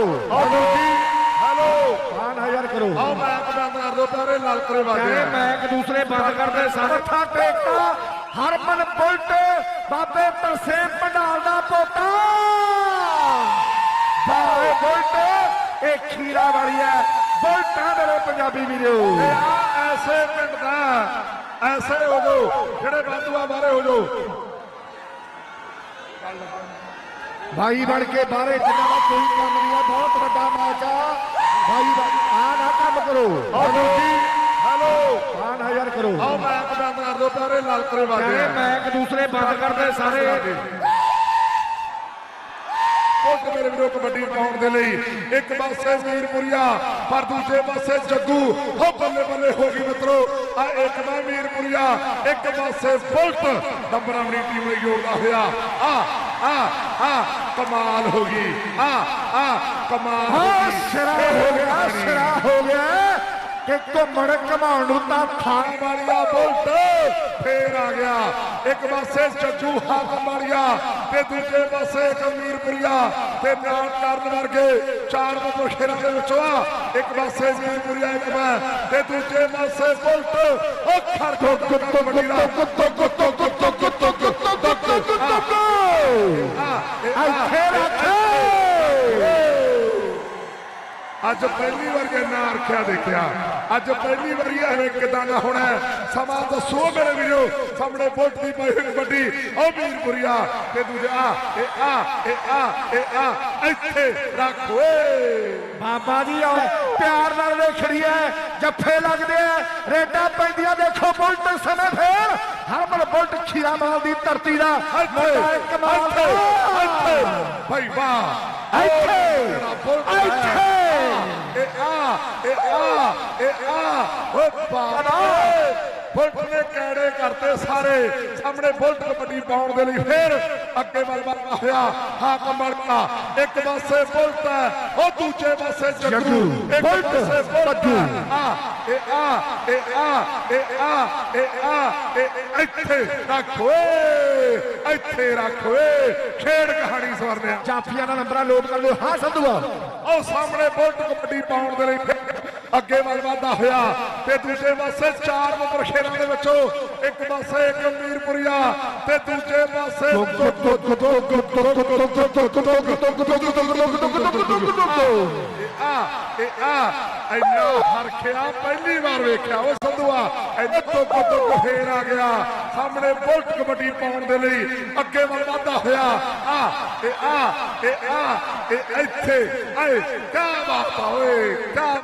ਕਰੋ। ਹੈਲੋ ਜੀ ਹੈਲੋ ਹਾਂ ਹਜ਼ਾਰ ਕਰੋ। ਆਓ ਮੈਂ ਬੰਦ ਕਰ ਦੋ ਪਿਆਰੇ ਲਲਕਰੇ ਵਾਜੇ ਕਹਿੰਦੇ ਮੈਂ ਇੱਕ ਦੂਸਰੇ ਬੰਦ ਕਰਦੇ ਸਾਰੇ ਮੱਥਾ ਟੇਕਤਾ ਹਰਮਨ ਬੁਲਟ ਬਾਬੇ ਤਰਸੇਮ ਪੰਡਾਲ ਦਾ ਪੋਤਾ। ਬਾਰੇ ਬੁਲਟ ਇਹ ਖੀਰਾ ਵਾਲੀ ਹੈ। ਬੁਲਟਾਂ ਦੇ ਪੰਜਾਬੀ ਵੀਰੋ। ਇਹ ਆ ਐਸੇ ਪਿੰਡ ਦਾ ਐਸੇ ਹੋ ਜੋ ਜਿਹੜੇ ਬੰਦੂਆ ਬਾਰੇ ਹੋ ਜੋ ਭਾਈ ਬਣ ਕੇ ਬਾਹਰੇ ਜਿੰਨਾ ਦਾ ਕੋਈ ਕੰਮ ਨਹੀਂ ਹੈ ਬਹੁਤ ਵੱਡਾ ਮੈਚ ਆ। ਭਾਈ ਆ ਨਾ ਕੰਮ ਕਰੋ। ਹੈਲੋ ਜੀ ਹੈਲੋ ਹਾਂ ਹਜ਼ਾਰ ਕਰੋ। ਆਓ ਮੈਂ ਬੰਦ ਕਰ ਦੋ ਪਿਆਰੇ ਲਲਕਰੇ ਵਾਜੇ ਕਹਿੰਦੇ ਮੈਂ ਇੱਕ ਦੂਸਰੇ ਬੰਦ ਕਰਦੇ ਸਾਰੇ। ਪੁੱਤ ਮੇਰੇ ਵੀਰੋ ਕਬੱਡੀ ਪਾਉਣ ਦੇ ਲਈ ਇੱਕ ਪਾਸੇ ਮੀਰਪੁਰੀਆ ਪਰ ਦੂਜੇ ਪਾਸੇ ਜੱਗੂ। ਹੋ ਬੱਲੇ ਬੱਲੇ ਹੋ ਗਈ ਮਿੱਤਰੋ। ਆ ਇੱਕ ਮੈਂ ਮੀਰਪੁਰੀਆ ਇੱਕ ਪਾਸੇ ਬੁਲਟ। ਨੰਬਰਾਂ ਦੀ ਟੀਮ ਲਈ ਜੋੜਦਾ ਹੋਇਆ। ਆ ਆ ਆ ਕਮਾਲ ਹੋ ਗਈ ਆ ਆ ਕਮਾਲ ਹੋ ਗਈ ਸਿਰਾ ਹੋ ਗਿਆ ਸਿਰਾ ਹੋ ਗਿਆ ਕਿ ਘੁੰਮਣ ਘਮਾਉਣ ਨੂੰ ਤਾਂ ਥਾਂ ਵਾਲੀਆ ਬੁਲਟ ਫੇਰ ਆ ਗਿਆ ਇੱਕ ਪਾਸੇ ਜੱਜੂ ਹਾਕਮ ਵਾਲੀਆ ਤੇ ਦੂਜੇ ਪਾਸੇ ਕਮੀਰਪੁਰੀਆ ਤੇ ਨਾਲ ਕਰਨ ਵਰਗੇ ਚਾਰ ਬੰਦੋ ਸ਼ੇਰਾਂ ਦੇ ਵਿੱਚੋਂ ਇੱਕ ਪਾਸੇ ਮੀਰਪੁਰੀਆ ਇੱਕ ਤੇ ਦੂਜੇ ਪਾਸੇ ਬੁਲਟ ਉਹ ਖੜ ਖੜ ਕੁੱਤੋ ਕੁੱਤੋ ਕੁੱਤੋ ਕੁੱਤੋ ਕੁੱਤੋ ਕੁੱਤੋ ਕੁੱਤੋ I can't. ਅੱਜ ਪਹਿਲੀ ਵਾਰ ਇਹ ਨਾਂ ਰੱਖਿਆ ਦੇਖਿਆ। ਅੱਜ ਪਹਿਲੀ ਵਾਰੀ ਐਵੇਂ ਕਿਦਾਂ ਦਾ ਹੋਣਾ ਹੈ। ਸਮਾਂ ਦੱਸੋ ਮੇਰੇ ਵੀਰੋ। ਸਾਹਮਣੇ ਬੁਲਟ ਦੀ ਪਈ ਹੋਈ ਕਬੱਡੀ ਉਹ ਵੀਰਪੁਰੀਆ ਤੇ ਦੂਜਾ ਆ ਇਹ ਆ ਇਹ ਆ ਇਹ ਆ ਇੱਥੇ ਰੱਖ ਓਏ ਬਾਬਾ ਜੀ ਆਓ। ਪਿਆਰ ਨਾਲ ਵੇਖੜੀ ਐ ਜੱਫੇ ਲੱਗਦੇ ਐ ਰੇਡਾਂ ਪੈਂਦੀਆਂ ਦੇਖੋ ਬੁਲਟ ਸਮੇਂ ਫੇਰ। ਹਰਮਨ ਬੁਲਟ ਖੀਰਾ ਮਾਲ ਦੀ ਧਰਤੀ ਦਾ ਇੱਕ ਕਮਾਲ ਦਾ। ਇੱਥੇ। ਭਾਈ ਵਾਹ। ਇੱਥੇ। ਏ ਆ ਏ ਆ ਓਏ ਬਾਬਾ ਬੁਲਟ ਨੇ ਕੈੜੇ ਕਰਤੇ ਸਾਰੇ। ਸਾਹਮਣੇ ਬੁਲਟ ਕਬੱਡੀ ਪਾਉਣ ਦੇ ਲਈ ਫੇਰ ਅੱਗੇ ਵੱਲ ਵੱਲ ਹੋਇਆ ਹਾਕਮ ਬੜਕਾ ਇੱਕ ਪਾਸੇ ਬੁਲਟ ਹੈ ਉਹ ਦੂਜੇ ਪਾਸੇ ਜੱਗੂ। ਜੱਗੂ, ਇੱਕ ਪਾਸੇ ਭੱਜੂ। ਆ ਇਹ ਆ ਇਹ ਆ ਇਹ ਆ ਇਹ ਆ ਇਹ ਇੱਥੇ ਰੱਖ ਓਏ ਇੱਥੇ ਰੱਖ ਓਏ। ਖੇਡ ਕਹਾਣੀ ਸਵਰਨਿਆ। ਜਾਫੀਆਂ ਦਾ ਨੰਬਰਾਂ ਲੋਡ ਕਰ ਲਿਓ। ਹਾਂ ਸੰਧੂਆ। ਉਹ ਸਾਹਮਣੇ ਬੁਲਟ ਕਬੱਡੀ ਪਾਉਣ ਦੇ ਲਈ ਫਿਰ ਅੱਗੇ ਵੱਲ ਵਧਦਾ ਹੋਇਆ ਤੇ ਦੂਜੇ ਪਾਸੇ ਚਾਰ ਨੰਬਰ ਸ਼ੇਰਾਂ ਦੇ ਵਿੱਚੋਂ ਇੱਕ ਪਾਸੇ ਇੱਕ ਤੇ ਦੂਜੇ ਪਾਸੇ ਆ, ਇਹ ਆ, ਇੰਨਾ ਹਰਖਿਆ ਪਹਿਲੀ ਵਾਰ ਵੇਖਿਆ। ਉਹ ਸੰਧੂਆ, ਇੰਨਾ ਟੁੱਕ ਟੁੱਕ ਫੇਰ ਆ ਗਿਆ। ਸਾਹਮਣੇ ਬੁਲਟ ਕਬੱਡੀ ਪਾਉਣ ਦੇ ਲਈ ਅੱਗੇ ਵੱਲ ਵਧਦਾ ਹੋਇਆ। ਆ, ਇਹ ਆ ਇਹ ਆ, ਇਹ ਇੱਥੇ। ਆਏ, ਕਿਆ ਬਾਤ ਓਏ, ਕਿਆ